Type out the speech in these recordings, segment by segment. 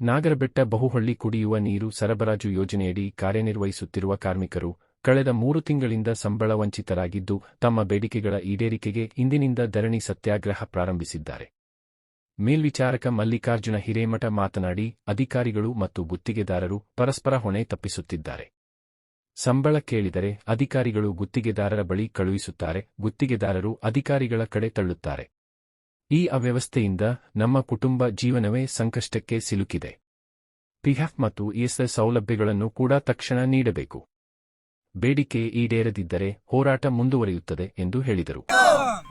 ನಾಗರಬೆಟ್ಟ ಬಹುಹಳ್ಳಿ ಕುಡಿಯುವ ನೀರು ಸರಬರಾಜು ಯೋಜನೆಯಡಿ ಕಾರ್ಯನಿರ್ವಹಿಸುತ್ತಿರುವ ಕಾರ್ಮಿಕರು ಕಳೆದ ಮೂರು ತಿಂಗಳಿಂದ ಸಂಬಳ ವಂಚಿತರಾಗಿದ್ದು, ತಮ್ಮ ಬೇಡಿಕೆಗಳ ಈಡೇರಿಕೆಗೆ ಇಂದಿನಿಂದ ಧರಣಿ ಸತ್ಯಾಗ್ರಹ ಪ್ರಾರಂಭಿಸಿದ್ದಾರೆ. ಮೇಲ್ವಿಚಾರಕ ಮಲ್ಲಿಕಾರ್ಜುನ ಹಿರೇಮಠ ಮಾತನಾಡಿ, ಅಧಿಕಾರಿಗಳು ಮತ್ತು ಗುತ್ತಿಗೆದಾರರು ಪರಸ್ಪರ ಹೊಣೆ ತಪ್ಪಿಸುತ್ತಿದ್ದಾರೆ. ಸಂಬಳ ಕೇಳಿದರೆ ಅಧಿಕಾರಿಗಳು ಗುತ್ತಿಗೆದಾರರ ಬಳಿ ಕಳುಹಿಸುತ್ತಾರೆ, ಗುತ್ತಿಗೆದಾರರು ಅಧಿಕಾರಿಗಳ ಕಡೆ ತಳ್ಳುತ್ತಾರೆ. ಈ ಅವ್ಯವಸ್ಥೆಯಿಂದ ನಮ್ಮ ಕುಟುಂಬ ಜೀವನವೇ ಸಂಕಷ್ಟಕ್ಕೆ ಸಿಲುಕಿದೆ ಪಿಎಫ್ ಮತ್ತು ಇಎಸ್ಎಸ್ ಸೌಲಭ್ಯಗಳನ್ನು ಕೂಡ ತಕ್ಷಣ ನೀಡಬೇಕು ಬೇಡಿಕೆ ಈಡೇರದಿದ್ದರೆ ಹೋರಾಟ ಮುಂದುವರಿಯುತ್ತದೆ ಎಂದು ಹೇಳಿದರು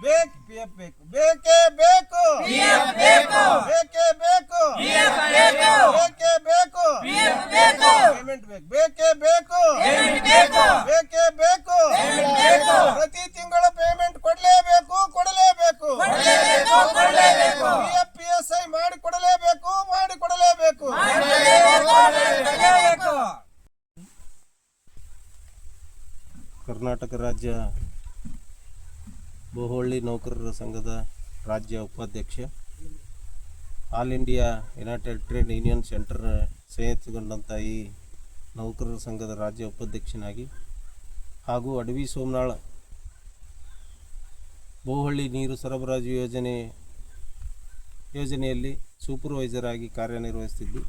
ಬೇಕು ಪಿಎಫ್ ಬೇಕು ಬೇಕೇ ಬೇಕು ಬೇಕೇ ಬೇಕು ಬೇಕೇ ಬೇಕು ಪೇಮೆಂಟ್ ಬೇಕು ಬೇಕೇ ಬೇಕು ಬೇಕೇ ಬೇಕು ಪ್ರತಿ ತಿಂಗಳು ಪೇಮೆಂಟ್ ಕೊಡಲೇಬೇಕು ಕೊಡಲೇಬೇಕು ಪಿಎಫ್ ಪಿ ಎಸ್ ಐ ಮಾಡಿ ಕೊಡಲೇಬೇಕು ಮಾಡಿ ಕೊಡಲೇಬೇಕು ಕರ್ನಾಟಕ ರಾಜ್ಯ ಬಹುಹಳ್ಳಿ ನೌಕರರ ಸಂಘದ ರಾಜ್ಯ ಉಪಾಧ್ಯಕ್ಷ, all India united trade union centre ಸಂಯುಕ್ತಗೊಂಡಂಥ ಈ ನೌಕರರ ಸಂಘದ ರಾಜ್ಯ ಉಪಾಧ್ಯಕ್ಷನಾಗಿ ಹಾಗೂ ಅಡವಿ ಸೋಮನಾಳ ಬಹುಹಳ್ಳಿ ನೀರು ಸರಬರಾಜು ಯೋಜನೆ, ಯೋಜನೆಯಲ್ಲಿ ಸೂಪರ್ವೈಸರ್ ಆಗಿ ಕಾರ್ಯನಿರ್ವಹಿಸ್ತಿದ್ದು.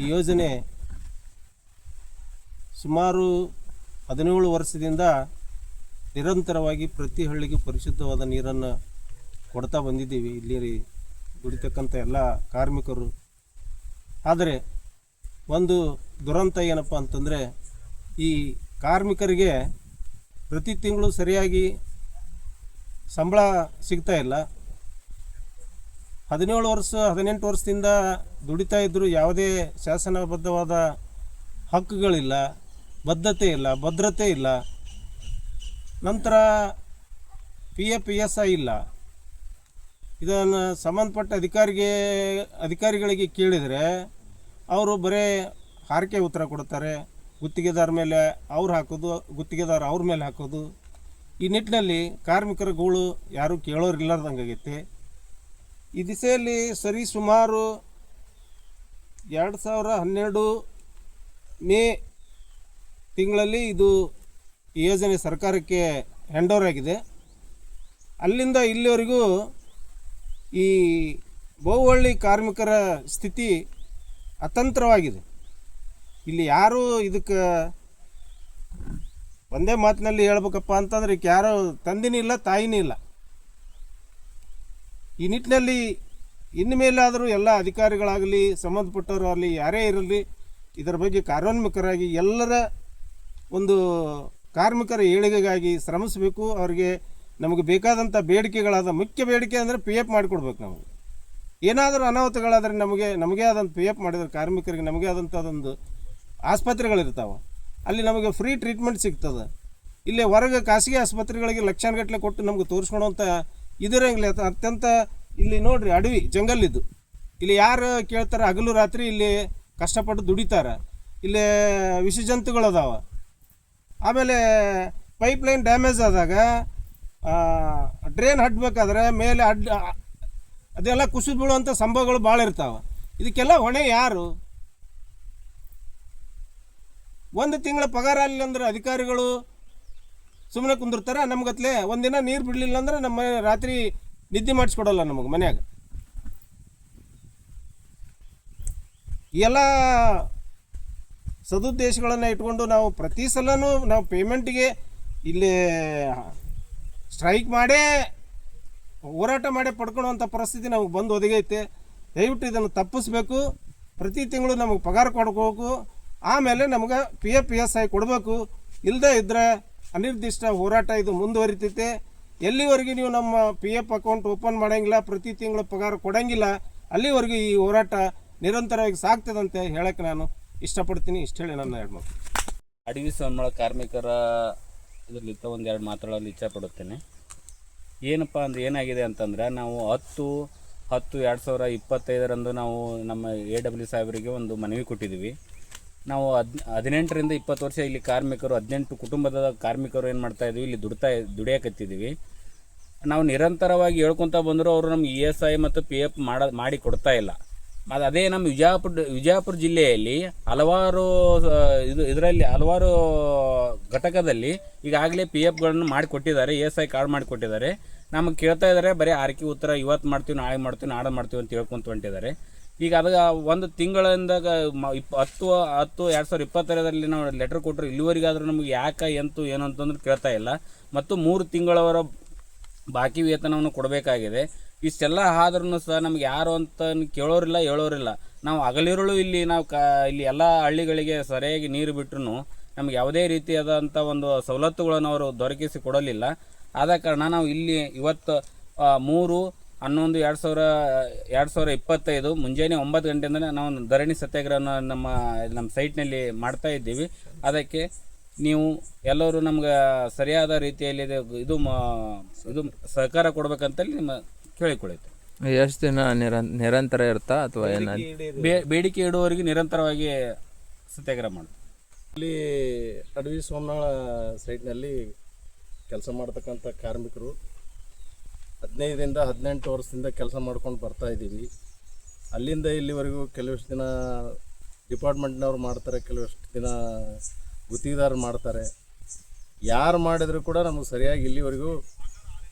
ಈ ಯೋಜನೆ ಸುಮಾರು ಹದಿನೇಳು ವರ್ಷದಿಂದ ನಿರಂತರವಾಗಿ ಪ್ರತಿ ಹಳ್ಳಿಗೆ ಪರಿಶುದ್ಧವಾದ ನೀರನ್ನು ಕೊಡ್ತಾ ಬಂದಿದ್ದೀವಿ. ಇಲ್ಲಿ ದುಡಿತಕ್ಕಂಥ ಎಲ್ಲ ಕಾರ್ಮಿಕರು. ಆದರೆ ಒಂದು ದುರಂತ ಏನಪ್ಪ ಅಂತಂದರೆ, ಈ ಕಾರ್ಮಿಕರಿಗೆ ಪ್ರತಿ ತಿಂಗಳು ಸರಿಯಾಗಿ ಸಂಬಳ ಸಿಗ್ತಾ ಇಲ್ಲ. ಹದಿನೇಳು ವರ್ಷ, ಹದಿನೆಂಟು ವರ್ಷದಿಂದ ದುಡಿತಾ ಇದ್ದರೂ ಯಾವುದೇ ಶಾಸನಬದ್ಧವಾದ ಹಕ್ಕುಗಳಿಲ್ಲ. ಬದ್ಧತೆ ಇಲ್ಲ, ಭದ್ರತೆ ಇಲ್ಲ. ನಂತರ P F P S I ಇಲ್ಲ. ಇದನ್ನು ಸಂಬಂಧಪಟ್ಟ ಅಧಿಕಾರಿಗೆ, ಅಧಿಕಾರಿಗಳಿಗೆ ಕೇಳಿದರೆ ಅವರು ಬರೇ ಹಾರಿಕೆ ಉತ್ತರ ಕೊಡ್ತಾರೆ ಗುತ್ತಿಗೆದಾರ ಮೇಲೆ ಅವ್ರು ಹಾಕೋದು, ಗುತ್ತಿಗೆದಾರ ಅವ್ರ ಮೇಲೆ ಹಾಕೋದು. ಈ ನಿಟ್ಟಿನಲ್ಲಿ ಕಾರ್ಮಿಕರ ಗೋಳು ಯಾರೂ ಕೇಳೋರಿಲ್ಲಾರ್ದಂಗಾಗೈತೆ ಈ ದಿಸೆಯಲ್ಲಿ ಸರಿ ಸುಮಾರು ಎರಡು ಸಾವಿರ ಹನ್ನೆರಡು ಮೇ ತಿಂಗಳಲ್ಲಿ ಇದು ಯೋಜನೆ ಸರ್ಕಾರಕ್ಕೆ ಹ್ಯಾಂಡ್ ಓವರ್ ಆಗಿದೆ. ಅಲ್ಲಿಂದ ಇಲ್ಲಿವರೆಗೂ ಈ ಬಹುಹಳ್ಳಿ ಕಾರ್ಮಿಕರ ಸ್ಥಿತಿ ಅತಂತ್ರವಾಗಿದೆ. ಇಲ್ಲಿ ಯಾರೂ ಇದಕ್ಕೆ ಒಂದೇ ಮಾತಿನಲ್ಲಿ ಹೇಳ್ಬೇಕಪ್ಪ ಅಂತಂದ್ರೆ ಈಗ ಯಾರೋ ತಂದಿನೂ ಇಲ್ಲ, ತಾಯಿನೂ ಇಲ್ಲ. ಈ ನಿಟ್ಟಿನಲ್ಲಿ ಇನ್ನು ಮೇಲಾದರೂ ಎಲ್ಲ ಅಧಿಕಾರಿಗಳಾಗಲಿ ಸಂಬಂಧಪಟ್ಟವರು ಅಲ್ಲಿ ಯಾರೇ ಇರಲಿ, ಇದರ ಬಗ್ಗೆ ಕಾರ್ಯೋನ್ಮುಖರಾಗಿ ಎಲ್ಲರ ಒಂದು ಕಾರ್ಮಿಕರ ಏಳಿಗೆಗಾಗಿ ಶ್ರಮಿಸಬೇಕು, ಅವರಿಗೆ ನಮಗೆ ಬೇಕಾದಂಥ ಬೇಡಿಕೆಗಳಾದ ಮುಖ್ಯ ಬೇಡಿಕೆ ಅಂದರೆ ಪಿ ಎಫ್ ಮಾಡಿಕೊಡ್ಬೇಕು ನಮಗೆ ಏನಾದರೂ ಅನಾಹುತಗಳಾದರೆ ನಮಗೆ ನಮಗೆ ಆದಂಥ ಪಿ ಎಫ್ ಮಾಡಿದರೆ ಕಾರ್ಮಿಕರಿಗೆ ನಮಗೆ ಆದಂಥದ್ದೊಂದು ಆಸ್ಪತ್ರೆಗಳಿರ್ತಾವೆ. ಅಲ್ಲಿ ನಮಗೆ ಫ್ರೀ ಟ್ರೀಟ್ಮೆಂಟ್ ಸಿಗ್ತದೆ. ಇಲ್ಲಿ ಹೊರಗೆ ಖಾಸಗಿ ಆಸ್ಪತ್ರೆಗಳಿಗೆ ಲಕ್ಷಾನುಗಟ್ಟಲೆ ಕೊಟ್ಟು ನಮ್ಗೆ ತೋರಿಸ್ಕೊಳೋಂಥ ಇದಿರಂಗಿಲ್ಲ ಅತ್ಯಂತ ಇಲ್ಲಿ ನೋಡ್ರಿ ಅಡವಿ ಜಂಗಲ್ ಇದು. ಇಲ್ಲಿ ಯಾರು ಕೇಳ್ತಾರೆ ಹಗಲು ರಾತ್ರಿ ಇಲ್ಲಿ ಕಷ್ಟಪಟ್ಟು ದುಡಿತಾರೆ. ಇಲ್ಲಿ ವಿಷಜಂತುಗಳು ಅದಾವ ಆಮೇಲೆ ಪೈಪ್ ಲೈನ್ ಡ್ಯಾಮೇಜ್ ಆದಾಗ ಡ್ರೈನ್ ಹಡ್ಬೇಕಾದ್ರೆ ಮೇಲೆ ಅಡ್ ಅದೆಲ್ಲ ಕುಸಿದು ಬೀಳುವಂಥ ಸಂಭವಗಳು ಭಾಳ ಇರ್ತಾವೆ. ಇದಕ್ಕೆಲ್ಲ ಹೊಣೆ ಯಾರು? ಒಂದು ತಿಂಗಳ ಪಗಾರ ಆಗಲಿಲ್ಲ ಅಂದ್ರೆ ಅಧಿಕಾರಿಗಳು ಸುಮ್ಮನೆ ಕುಂದಿರ್ತಾರೆ ನಮ್ಗತ್ಲೆ ಒಂದಿನ ನೀರು ಬಿಡಲಿಲ್ಲ ಅಂದ್ರೆ ನಮ್ಮ ರಾತ್ರಿ ನಿದ್ದೆ ಮಾಡಿಸ್ಕೊಡಲ್ಲ ನಮಗೆ ಮನ್ಯಾಗ. ಎಲ್ಲ ಸದುದ್ದೇಶಗಳನ್ನು ಇಟ್ಕೊಂಡು ನಾವು ಪ್ರತಿ ಸಲನೂ ನಾವು ಪೇಮೆಂಟಿಗೆ ಇಲ್ಲಿ ಸ್ಟ್ರೈಕ್ ಮಾಡೇ ಹೋರಾಟ ಮಾಡೇ ಪಡ್ಕೊಳ್ಳುವಂಥ ಪರಿಸ್ಥಿತಿ ನಮಗೆ ಬಂದು ಒದಗೈತೆ. ದಯವಿಟ್ಟು ಇದನ್ನು ತಪ್ಪಿಸ್ಬೇಕು. ಪ್ರತಿ ತಿಂಗಳು ನಮಗೆ ಪಗಾರ ಕೊಡ್ಕೋಬೇಕು ಆಮೇಲೆ ನಮಗೆ P F P S I ಕೊಡಬೇಕು. ಇಲ್ಲದೇ ಇದ್ದರೆ ಅನಿರ್ದಿಷ್ಟ ಹೋರಾಟ ಇದು ಮುಂದುವರಿತೈತೆ. ಎಲ್ಲಿವರೆಗೂ ನೀವು ನಮ್ಮ ಪಿ ಎಫ್ ಅಕೌಂಟ್ ಓಪನ್ ಮಾಡೋಂಗಿಲ್ಲ, ಪ್ರತಿ ತಿಂಗಳು ಪಗಾರ ಕೊಡೋಂಗಿಲ್ಲ, ಅಲ್ಲಿವರೆಗೂ ಈ ಹೋರಾಟ ನಿರಂತರವಾಗಿ ಸಾಗ್ತದಂತೆ ಹೇಳಕ್ಕೆ ನಾನು ಇಷ್ಟಪಡ್ತೀನಿ, ಇಷ್ಟು ಹೇಳಿ ನನ್ನ ಎರಡು ಮಾತು ಅಡವಿ ಕಾರ್ಮಿಕರ ಇದರಲ್ಲಿತ್ತ ಒಂದೆರಡು ಮಾತಾಡಲು ಇಚ್ಛೆ ಪಡುತ್ತೇನೆ ಏನಪ್ಪ ಅಂದ್ರೆ ಏನಾಗಿದೆ ಅಂತಂದ್ರೆ, ನಾವು ಹತ್ತು ಹತ್ತು ಎರಡು ಸಾವಿರ ಇಪ್ಪತ್ತೈದರಂದು ನಾವು ನಮ್ಮ ಎ ಡಬ್ಲ್ಯೂ ಸಾಹೇಬರಿಗೆ ಒಂದು ಮನವಿ ಕೊಟ್ಟಿದ್ದೀವಿ ನಾವು ಹದ್, ಹದಿನೆಂಟರಿಂದ ಇಪ್ಪತ್ತು ವರ್ಷ ಇಲ್ಲಿ ಕಾರ್ಮಿಕರು, ಹದಿನೆಂಟು ಕುಟುಂಬದ ಕಾರ್ಮಿಕರು ಏನು ಮಾಡ್ತಾ ಇದ್ದೀವಿ ಇಲ್ಲಿ ದುಡ್ತಾ ದುಡಿಯಕತ್ತಿದ್ದೀವಿ ನಾವು ನಿರಂತರವಾಗಿ ಹೇಳ್ಕೊತಾ ಬಂದರೂ ಅವರು ನಮ್ಗೆ ಇ ಎಸ್ ಐ ಮತ್ತು ಪಿ ಎಫ್ ಮಾಡ, ಮಾಡಿ ಕೊಡ್ತಾ ಇಲ್ಲ. ಅದು ಅದೇ ನಮ್ಮ ವಿಜಯಪುರ ವಿಜಯಪುರ ಜಿಲ್ಲೆಯಲ್ಲಿ ಹಲವಾರು ಇದು, ಇದರಲ್ಲಿ ಹಲವಾರು ಘಟಕದಲ್ಲಿ ಈಗಾಗಲೇ ಪಿ ಎಫ್ಗಳನ್ನು ಮಾಡಿಕೊಟ್ಟಿದ್ದಾರೆ ಎಸ್ ಐ ಕಾರ್ಡ್ ಮಾಡಿಕೊಟ್ಟಿದ್ದಾರೆ. ನಮಗೆ ಕೇಳ್ತಾ ಇದ್ದಾರೆ, ಬರೀ ಆರ್ಕಿ ಉತ್ತರ, ಇವತ್ತು ಮಾಡ್ತೀವಿ, ನಾಳೆ ಮಾಡ್ತೀವಿ ನಾಳೆ ಮಾಡ್ತೀವಿ ಅಂತ ಹೇಳ್ಕೊಂತ ಹೊಂಟಿದ್ದಾರೆ. ಈಗ ಅದು ಒಂದು ತಿಂಗಳಿಂದ ಇಪ್ಪ, ಹತ್ತು ಹತ್ತು, ಎರಡು ಸಾವಿರದ ಇಪ್ಪತ್ತೆರಡರಲ್ಲಿ ನಾವು ಲೆಟ್ರ್ ಕೊಟ್ಟರು, ಇಲ್ಲಿವರೆಗಾದರೂ ನಮಗೆ ಯಾಕೆ, ಎಂತು, ಏನು ಅಂತಂದ್ರೆ ಕೇಳ್ತಾ ಇಲ್ಲ. ಮತ್ತು ಮೂರು ತಿಂಗಳವರ ಬಾಕಿ ವೇತನವನ್ನು ಕೊಡಬೇಕಾಗಿದೆ. ಇಷ್ಟೆಲ್ಲ ಆದ್ರೂ ಸಹ ನಮ್ಗೆ ಯಾರು ಅಂತ ಕೇಳೋರಿಲ್ಲ, ಹೇಳೋರಿಲ್ಲ. ನಾವು ಹಗಲಿರುಳು ಇಲ್ಲಿ ನಾವು ಕ, ಇಲ್ಲಿ ಎಲ್ಲ ಹಳ್ಳಿಗಳಿಗೆ ಸರಿಯಾಗಿ ನೀರು ಬಿಟ್ಟರು ನಮ್ಗೆ ಯಾವುದೇ ರೀತಿಯಾದಂಥ ಒಂದು ಸವಲತ್ತುಗಳನ್ನು ಅವರು ದೊರಕಿಸಿ ಕೊಡಲಿಲ್ಲ. ಆದ ಕಾರಣ ನಾವು ಇಲ್ಲಿ ಇವತ್ತು ಮೂರು, ಹನ್ನೊಂದು, ಎರಡು ಸಾವಿರ ಎರಡು ಸಾವಿರ ಇಪ್ಪತ್ತೈದು, ಮುಂಜಾನೆ ಒಂಬತ್ತು ಗಂಟೆಯಿಂದ ನಾವು ಧರಣಿ ಸತ್ಯಾಗ್ರಹನ ನಮ್ಮ ನಮ್ಮ ಸೈಟ್ನಲ್ಲಿ ಮಾಡ್ತಾ ಇದ್ದೀವಿ. ಅದಕ್ಕೆ ನೀವು ಎಲ್ಲರೂ ನಮ್ಗೆ ಸರಿಯಾದ ರೀತಿಯಲ್ಲಿ ಇದು ಇದು ಸಹಕಾರ ಕೊಡ್ಬೇಕಂತಲ್ಲಿ ನಿಮ್ಮ ಕೇಳಿಕೊಳ್ಳುತ್ತೆ ಎಷ್ಟು ದಿನ ನಿರ ನಿರಂತರ ಇರ್ತಾ ಅಥವಾ ಏನ ಬೇ- ಬೇಡಿಕೆ ಇಡುವವರಿಗೆ ನಿರಂತರವಾಗಿ ಸತ್ಯಾಗ್ರಹ ಮಾಡ ಇಲ್ಲಿ ಅಡವಿ ಸೋಮನಾಳ ಸೈಟ್ನಲ್ಲಿ ಕೆಲಸ ಮಾಡ್ತಕ್ಕಂಥ ಕಾರ್ಮಿಕರು ಹದಿನೈದರಿಂದ ಹದಿನೆಂಟು ವರ್ಷದಿಂದ ಕೆಲಸ ಮಾಡ್ಕೊಂಡು ಬರ್ತಾ ಇದ್ದೀವಿ. ಅಲ್ಲಿಂದ ಇಲ್ಲಿವರೆಗೂ ಕೆಲವಷ್ಟು ದಿನ ಡಿಪಾರ್ಟ್ಮೆಂಟ್ನವ್ರು ಮಾಡ್ತಾರೆ ಕೆಲವಷ್ಟು ದಿನ ಗುತ್ತಿಗೆದಾರರು ಮಾಡ್ತಾರೆ. ಯಾರು ಮಾಡಿದರೂ ಕೂಡ ನಮಗೆ ಸರಿಯಾಗಿ ಇಲ್ಲಿವರೆಗೂ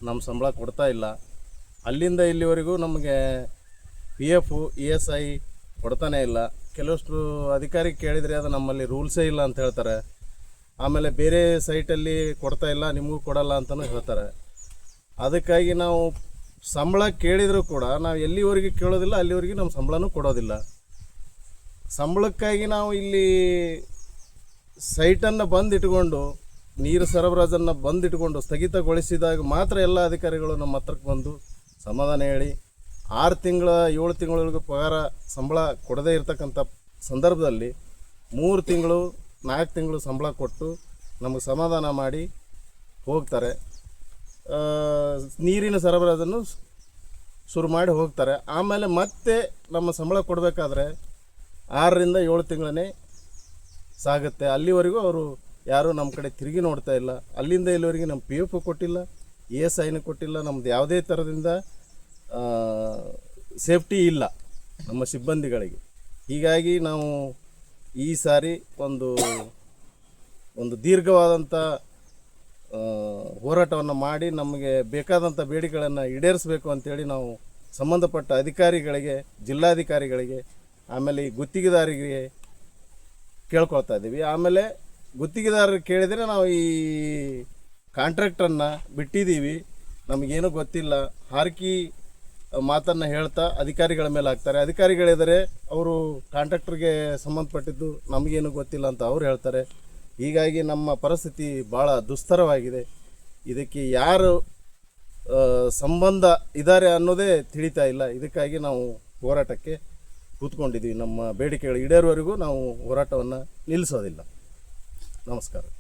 ನಮ್ಮ ಸಂಬಳ ಕೊಡ್ತಾ ಇಲ್ಲ. ಅಲ್ಲಿಂದ ಇಲ್ಲಿವರೆಗೂ ನಮಗೆ P F E S I ಕೊಡ್ತಾನೆ ಇಲ್ಲ. ಕೆಲವಷ್ಟು ಅಧಿಕಾರಿ ಕೇಳಿದರೆ ಅದು ನಮ್ಮಲ್ಲಿ ರೂಲ್ಸೇ ಇಲ್ಲ ಅಂತ ಹೇಳ್ತಾರೆ. ಆಮೇಲೆ ಬೇರೆ ಸೈಟಲ್ಲಿ ಕೊಡ್ತಾ ಇಲ್ಲ, ನಿಮಗೂ ಕೊಡಲ್ಲ ಅಂತಲೂ ಹೇಳ್ತಾರೆ. ಅದಕ್ಕಾಗಿ ನಾವು ಸಂಬಳ ಕೇಳಿದರೂ ಕೂಡ ನಾವು ಎಲ್ಲಿವರೆಗೆ ಕೇಳೋದಿಲ್ಲ, ಅಲ್ಲಿವರೆಗೆ ನಮ್ಮ ಸಂಬಳನೂ ಕೊಡೋದಿಲ್ಲ. ಸಂಬಳಕ್ಕಾಗಿ ನಾವು ಇಲ್ಲಿ ಸೈಟನ್ನು ಬಂದಿಟ್ಕೊಂಡು, ನೀರು ಸರಬರಾಜನ್ನು ಬಂದಿಟ್ಕೊಂಡು ಸ್ಥಗಿತಗೊಳಿಸಿದಾಗ ಮಾತ್ರ ಎಲ್ಲ ಅಧಿಕಾರಿಗಳು ನಮ್ಮ ಹತ್ರಕ್ಕೆ ಬಂದು ಸಮಾಧಾನ ಹೇಳಿ. ಆರು ತಿಂಗಳ, ಏಳು ತಿಂಗಳವರೆಗೂ ಪಗಾರ, ಸಂಬಳ ಕೊಡದೇ ಇರತಕ್ಕಂಥ ಸಂದರ್ಭದಲ್ಲಿ ಮೂರು ತಿಂಗಳು, ನಾಲ್ಕು ತಿಂಗಳು ಸಂಬಳ ಕೊಟ್ಟು ನಮಗೆ ಸಮಾಧಾನ ಮಾಡಿ ಹೋಗ್ತಾರೆ. ನೀರಿನ ಸರಬರಾಜನ್ನು ಶುರು ಮಾಡಿ ಹೋಗ್ತಾರೆ. ಆಮೇಲೆ ಮತ್ತೆ ನಮ್ಮ ಸಂಬಳ ಕೊಡಬೇಕಾದ್ರೆ ಆರರಿಂದ ಏಳು ತಿಂಗಳೇ ಸಾಗುತ್ತೆ. ಅಲ್ಲಿವರೆಗೂ ಅವರು ಯಾರೂ ನಮ್ಮ ಕಡೆ ತಿರುಗಿ ನೋಡ್ತಾ ಇಲ್ಲ. ಅಲ್ಲಿಂದ ಇಲ್ಲಿವರೆಗೆ ನಮ್ಮ ಪಿ ಎಫ್ ಕೊಟ್ಟಿಲ್ಲ. ಇ ಎಸ್ ಐನೂ ಕೊಟ್ಟಿಲ್ಲ, ನಮ್ದು ಯಾವುದೇ ಥರದಿಂದ ಸೇಫ್ಟಿ ಇಲ್ಲ ನಮ್ಮ ಸಿಬ್ಬಂದಿಗಳಿಗೆ. ಹೀಗಾಗಿ ನಾವು ಈ ಸಾರಿ ಒಂದು ಒಂದು ದೀರ್ಘವಾದಂಥ ಹೋರಾಟವನ್ನು ಮಾಡಿ ನಮಗೆ ಬೇಕಾದಂಥ ಬೇಡಿಕೆಗಳನ್ನು ಈಡೇರಿಸಬೇಕು ಅಂತೇಳಿ ನಾವು ಸಂಬಂಧಪಟ್ಟ ಅಧಿಕಾರಿಗಳಿಗೆ, ಜಿಲ್ಲಾಧಿಕಾರಿಗಳಿಗೆ, ಆಮೇಲೆ ಈ ಗುತ್ತಿಗೆದಾರರಿಗೆ ಕೇಳ್ಕೊಳ್ತಾ ಇದ್ದೀವಿ. ಆಮೇಲೆ ಗುತ್ತಿಗೆದಾರರು ಕೇಳಿದರೆ ನಾವು ಈ ಕಾಂಟ್ರಾಕ್ಟನ್ನು ಬಿಟ್ಟಿದ್ದೀವಿ, ನಮಗೇನು ಗೊತ್ತಿಲ್ಲ. ಹಾರ್ಕಿ ಮಾತನ್ನು ಹೇಳ್ತಾ ಅಧಿಕಾರಿಗಳ ಮೇಲೆ ಹಾಕ್ತಾರೆ. ಅಧಿಕಾರಿಗಳಿದ್ದರೆ, ಅವರು ಕಾಂಟ್ರಾಕ್ಟ್ರಿಗೆ ಸಂಬಂಧಪಟ್ಟಿದ್ದು ನಮಗೇನು ಗೊತ್ತಿಲ್ಲ ಅಂತ ಅವ್ರು ಹೇಳ್ತಾರೆ. ಹೀಗಾಗಿ ನಮ್ಮ ಪರಿಸ್ಥಿತಿ ಭಾಳ ದುಸ್ತರವಾಗಿದೆ. ಇದಕ್ಕೆ ಯಾರು ಸಂಬಂಧ ಇದ್ದಾರೆ ಅನ್ನೋದೇ ತಿಳಿತಾ ಇಲ್ಲ. ಇದಕ್ಕಾಗಿ ನಾವು ಹೋರಾಟಕ್ಕೆ ಕೂತ್ಕೊಂಡಿದ್ದೀವಿ. ನಮ್ಮ ಬೇಡಿಕೆಗಳು ಈಡೇರುವವರೆಗೂ ನಾವು ಹೋರಾಟವನ್ನು ನಿಲ್ಲಿಸೋದಿಲ್ಲ. ನಮಸ್ಕಾರ.